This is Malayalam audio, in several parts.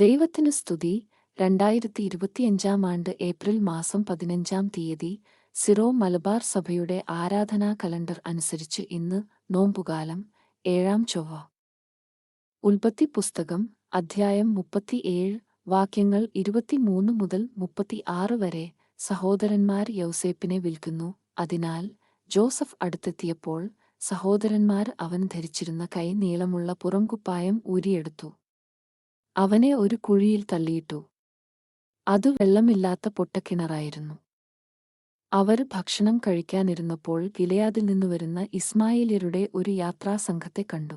ദൈവത്തിനു സ്തുതി. രണ്ടായിരത്തി ഇരുപത്തിയഞ്ചാം ആണ്ട് ഏപ്രിൽ മാസം പതിനഞ്ചാം തീയതി സിറോ മലബാർ സഭയുടെ ആരാധനാ കലണ്ടർ അനുസരിച്ച് ഇന്ന് നോമ്പുകാലം ഏഴാം ചൊവ്വ. ഉൽപ്പത്തി പുസ്തകം അധ്യായം മുപ്പത്തിയേഴ് വാക്യങ്ങൾ ഇരുപത്തിമൂന്ന് മുതൽ മുപ്പത്തിയാറ് വരെ സഹോദരന്മാർ യൗസേപ്പിനെ വിൽക്കുന്നു. അതിനാൽ ജോസഫ് അടുത്തെത്തിയപ്പോൾ സഹോദരന്മാർ അവൻ ധരിച്ചിരുന്ന കൈ നീളമുള്ള പുറംകുപ്പായം ഊരിയെടുത്തു. അവനെ ഒരു കുഴിയിൽ തള്ളിയിട്ടു. അത് വെള്ളമില്ലാത്ത പൊട്ടക്കിണറായിരുന്നു. അവർ ഭക്ഷണം കഴിക്കാനിരുന്നപ്പോൾ ഗിലയാദിൽ നിന്നു വരുന്ന ഇസ്മായില്യരുടെ ഒരു യാത്രാസംഘത്തെ കണ്ടു.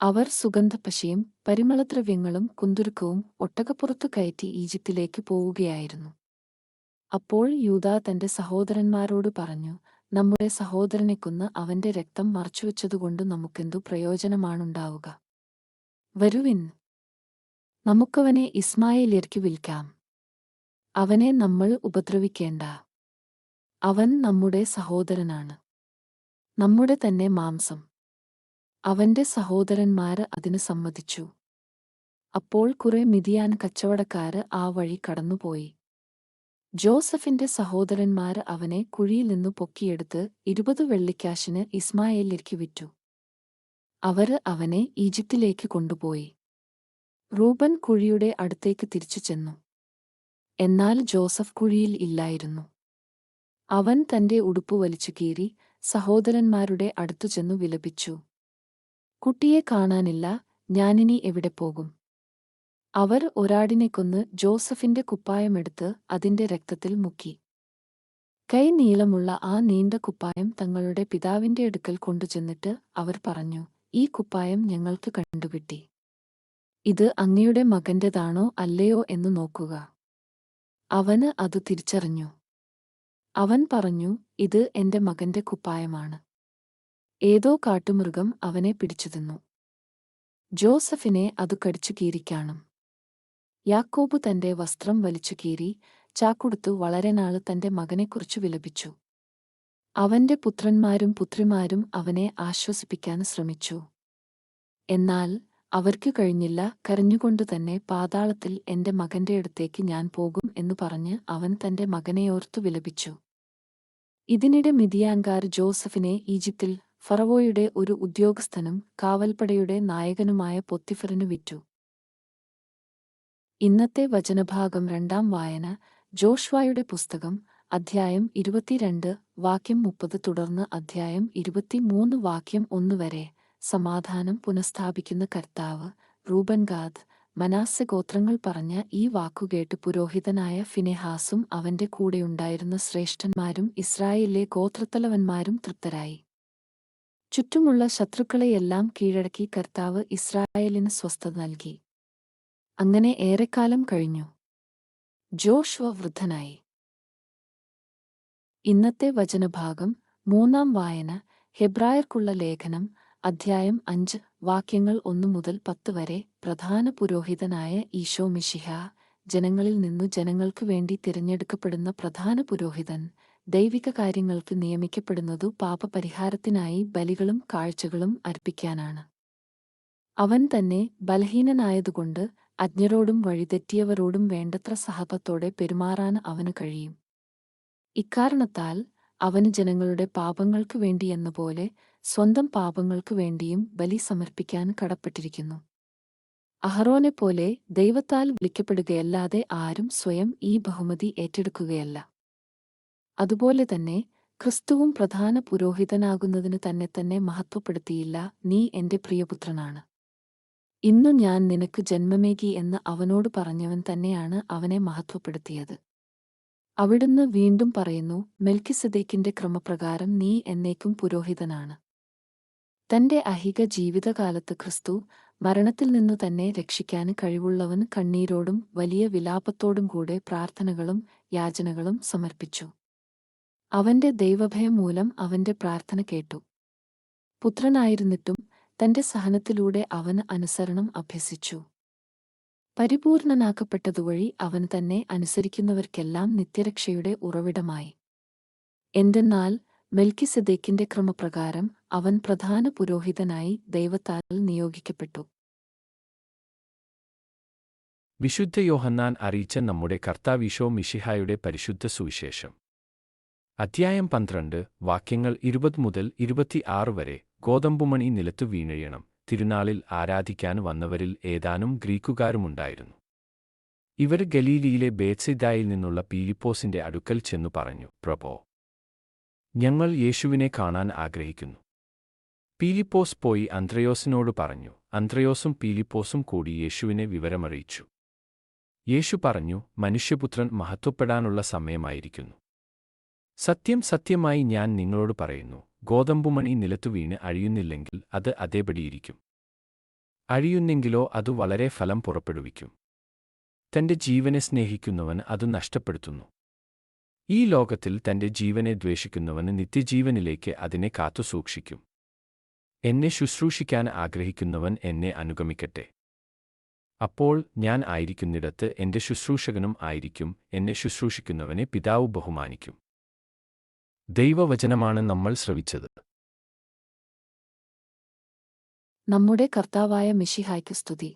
അവർ സുഗന്ധപ്പശയും പരിമളദ്രവ്യങ്ങളും കുന്തുരുക്കവും ഒട്ടകപ്പുറത്തു കയറ്റി ഈജിപ്തിലേക്ക് പോവുകയായിരുന്നു. അപ്പോൾ യൂദാ തന്റെ സഹോദരന്മാരോട് പറഞ്ഞു നമ്മുടെ സഹോദരനെ കൊന്ന് അവന്റെ രക്തം മറച്ചുവെച്ചതുകൊണ്ട് നമുക്കെന്തു പ്രയോജനമാണുണ്ടാവുക? വരുവിൻ നമുക്കവനെ ഇസ്മായിലേക്ക് വിൽക്കാം. അവനെ നമ്മൾ ഉപദ്രവിക്കേണ്ട. അവൻ നമ്മുടെ സഹോദരനാണ്. നമ്മുടെ തന്നെ മാംസം. അവന്റെ സഹോദരന്മാര് അതിന് സമ്മതിച്ചു. അപ്പോൾ കുറെ മിതിയാൻ കച്ചവടക്കാര് ആ വഴി കടന്നുപോയി. ജോസഫിന്റെ സഹോദരന്മാർ അവനെ കുഴിയിൽ നിന്നു പൊക്കിയെടുത്ത് ഇരുപത് വെള്ളിക്കാശിന് ഇസ്മായേലിലേക്ക് വിറ്റു. അവർ അവനെ ഈജിപ്തിലേക്ക് കൊണ്ടുപോയി. റൂബൻ കുഴിയുടെ അടുത്തേക്ക് തിരിച്ചു ചെന്നു. എന്നാൽ ജോസഫ് കുഴിയിൽ ഇല്ലായിരുന്നു. അവൻ തന്റെ ഉടുപ്പ് വലിച്ചു കീറി സഹോദരന്മാരുടെ അടുത്തു ചെന്നു വിലപിച്ചു. കുട്ടിയെ കാണാനില്ല ഞാനിനി എവിടെ പോകും? അവർ ഒരാടിനെ കൊന്ന് ജോസഫിന്റെ കുപ്പായമെടുത്ത് അതിന്റെ രക്തത്തിൽ മുക്കി. കൈ നീളമുള്ള ആ നീണ്ട കുപ്പായം തങ്ങളുടെ പിതാവിന്റെ അടുക്കൽ കൊണ്ടുചെന്നിട്ട് അവർ പറഞ്ഞു ഈ കുപ്പായം ഞങ്ങൾക്ക് കണ്ടുകിട്ടി. ഇത് അങ്ങയുടെ മകന്റേതാണോ അല്ലയോ എന്ന് നോക്കുക. അവന് അത് തിരിച്ചറിഞ്ഞു. അവൻ പറഞ്ഞു ഇത് എന്റെ മകന്റെ കുപ്പായമാണ്. ഏതോ കാട്ടുമൃഗം അവനെ പിടിച്ചു തിന്നു. ജോസഫിനെ അത് കടിച്ചു കീറിക്കാണും യാക്കോബ് തന്റെ വസ്ത്രം വലിച്ചു കീറി ചാക്കുടുത്തു വളരെ നാൾ തന്റെ മകനെക്കുറിച്ചു വിലപിച്ചു. അവന്റെ പുത്രന്മാരും പുത്രിമാരും അവനെ ആശ്വസിപ്പിക്കാൻ ശ്രമിച്ചു. എന്നാൽ അവർക്ക് കഴിഞ്ഞില്ല. കരഞ്ഞുകൊണ്ടു തന്നെ പാതാളത്തിൽ എന്റെ മകന്റെ അടുത്തേക്ക് ഞാൻ പോകും എന്നു പറഞ്ഞ് അവൻ തന്റെ മകനെയോർത്തു വിലപിച്ചു. ഇതിനിടെ മിതിയാങ്കാർ ജോസഫിനെ ഈജിപ്തിൽ ഫറവോയുടെ ഒരു ഉദ്യോഗസ്ഥനും കാവൽപ്പടയുടെ നായകനുമായ പൊത്തിഫറിനു വിറ്റു. ഇന്നത്തെ വചനഭാഗം രണ്ടാം വായന ജോഷ്വായുടെ പുസ്തകം അധ്യായം ഇരുപത്തിരണ്ട് വാക്യം മുപ്പത് തുടർന്ന് അധ്യായം ഇരുപത്തിമൂന്ന് വാക്യം ഒന്ന് വരെ. സമാധാനം പുനഃസ്ഥാപിക്കുന്ന കർത്താവ് റൂബൻഗാദ് മനാസ്യ ഗോത്രങ്ങൾ പറഞ്ഞ ഈ വാക്കുകേട്ട് പുരോഹിതനായ ഫിനെഹാസും അവന്റെ കൂടെയുണ്ടായിരുന്ന ശ്രേഷ്ഠന്മാരും ഇസ്രായേലിലെ ഗോത്രത്തലവന്മാരും തൃപ്തരായി. ചുറ്റുമുള്ള ശത്രുക്കളെയെല്ലാം കീഴടക്കി കർത്താവ് ഇസ്രായേലിന് സ്വസ്ഥത നൽകി. അങ്ങനെ ഏറെക്കാലം കഴിഞ്ഞു. ജോഷ്വ വൃദ്ധനായി. ഇന്നത്തെ വചനഭാഗം മൂന്നാം വായന ഹെബ്രായർക്കുള്ള ലേഖനം അധ്യായം അഞ്ച്. വാക്യങ്ങൾ ഒന്നു മുതൽ പത്ത് വരെ പ്രധാന പുരോഹിതനായ ഈശോ മിഷിഹ ജനങ്ങളിൽ നിന്നു ജനങ്ങൾക്കു വേണ്ടി തിരഞ്ഞെടുക്കപ്പെടുന്ന പ്രധാന പുരോഹിതൻ. ദൈവിക കാര്യങ്ങൾക്ക് നിയമിക്കപ്പെടുന്നതു പാപപരിഹാരത്തിനായി ബലികളും കാഴ്ചകളും അർപ്പിക്കാനാണ്. അവൻ തന്നെ ബലഹീനനായതുകൊണ്ട് അജ്ഞരോടും വഴിതെറ്റിയവരോടും വേണ്ടത്ര സഹപത്തോടെ പെരുമാറാൻ അവന് കഴിയും. ഇക്കാരണത്താൽ അവന് ജനങ്ങളുടെ പാപങ്ങൾക്കു വേണ്ടിയെന്നപോലെ സ്വന്തം പാപങ്ങൾക്കു വേണ്ടിയും ബലി സമർപ്പിക്കാൻ കടപ്പെട്ടിരിക്കുന്നു. അഹറോനെപ്പോലെ ദൈവത്താൽ വിളിക്കപ്പെടുകയല്ലാതെ ആരും സ്വയം ഈ ബഹുമതി ഏറ്റെടുക്കുകയല്ല. അതുപോലെ തന്നെ ക്രിസ്തുവും പ്രധാന പുരോഹിതനാകുന്നതിന് തന്നെ തന്നെ മഹത്വപ്പെടുത്തിയില്ല നീ എന്റെ പ്രിയപുത്രനാണ്. ഇന്നു ഞാൻ നിനക്ക് ജന്മമേകി എന്ന് അവനോട് പറഞ്ഞവൻ തന്നെയാണ് അവനെ മഹത്വപ്പെടുത്തിയത്. അവിടുന്ന് വീണ്ടും പറയുന്നു മെൽക്കിസദേക്കിന്റെ ക്രമപ്രകാരം നീ എന്നേക്കും പുരോഹിതനാണ്. തന്റെ അഹിക ജീവിതകാലത്ത് ക്രിസ്തു മരണത്തിൽ നിന്നു തന്നെ രക്ഷിക്കാൻ കഴിവുള്ളവൻ കണ്ണീരോടും വലിയ വിലാപത്തോടും കൂടെ പ്രാർത്ഥനകളും യാചനകളും സമർപ്പിച്ചു. അവന്റെ ദൈവഭയം മൂലം അവന്റെ പ്രാർത്ഥന കേട്ടു. പുത്രനായിരുന്നിട്ടും തന്റെ സഹനത്തിലൂടെ അവന് അനുസരണം അഭ്യസിച്ചു. പരിപൂർണനാക്കപ്പെട്ടതുവഴി അവൻ തന്നെ അനുസരിക്കുന്നവർക്കെല്ലാം നിത്യരക്ഷയുടെ ഉറവിടമായി. എന്തെന്നാൽ മെൽക്കിസദേക്കിന്റെ ക്രമപ്രകാരം അവൻ പ്രധാന പുരോഹിതനായി ദൈവത്താൽ നിയോഗിക്കപ്പെട്ടു. വിശുദ്ധ യോഹന്നാൻ അറിയിച്ച നമ്മുടെ കർത്താവിശോ മിഷിഹായുടെ പരിശുദ്ധ സുവിശേഷം. അധ്യായം പന്ത്രണ്ട് വാക്യങ്ങൾ ഇരുപത് മുതൽ ഇരുപത്തിയാറ് വരെ ഗോതമ്പുമണി നിലത്തു വീണയണം തിരുനാളിൽ ആരാധിക്കാൻ വന്നവരിൽ ഏതാനും ഗ്രീക്കുകാരുമുണ്ടായിരുന്നു. ഇവർ ഗലീലിയിലെ ബേത്സിദായിൽ നിന്നുള്ള പീലിപ്പോസിന്റെ അടുക്കൽ ചെന്നു പറഞ്ഞു പ്രഭോ ഞങ്ങൾ യേശുവിനെ കാണാൻ ആഗ്രഹിക്കുന്നു. പീലിപ്പോസ് പോയി അന്ത്രയോസിനോട് പറഞ്ഞു. അന്ത്രയോസും പീലിപ്പോസും കൂടി യേശുവിനെ വിവരമറിയിച്ചു. യേശു പറഞ്ഞു മനുഷ്യപുത്രൻ മഹത്വപ്പെടാനുള്ള സമയമായിരിക്കുന്നു. സത്യം സത്യമായി ഞാൻ നിങ്ങളോട് പറയുന്നു. ഗോതമ്പുമണി നിലത്തു വീണ് അഴിയുന്നില്ലെങ്കിൽ അത് അതേപടിയിരിക്കും. അഴിയുന്നെങ്കിലോ അത് വളരെ ഫലം പുറപ്പെടുവിക്കും. തന്റെ ജീവനെ സ്നേഹിക്കുന്നവൻ അത് നഷ്ടപ്പെടുത്തുന്നു. ഈ ലോകത്തിൽ തന്റെ ജീവനെ ദ്വേഷിക്കുന്നവന് നിത്യജീവനിലേക്ക് അതിനെ കാത്തുസൂക്ഷിക്കും എന്നെ ശുശ്രൂഷിക്കാൻ ആഗ്രഹിക്കുന്നവൻ എന്നെ അനുഗമിക്കട്ടെ. അപ്പോൾ ഞാൻ ആയിരിക്കുന്നിടത്ത് എന്റെ ശുശ്രൂഷകനും ആയിരിക്കും എന്നെ ശുശ്രൂഷിക്കുന്നവനെ പിതാവ് ബഹുമാനിക്കും. ദൈവവചനമാണ് നമ്മൾ ശ്രവിച്ചത്. നമ്മുടെ കർത്താവായ മിഷിഹായ്ക്ക് സ്തുതി.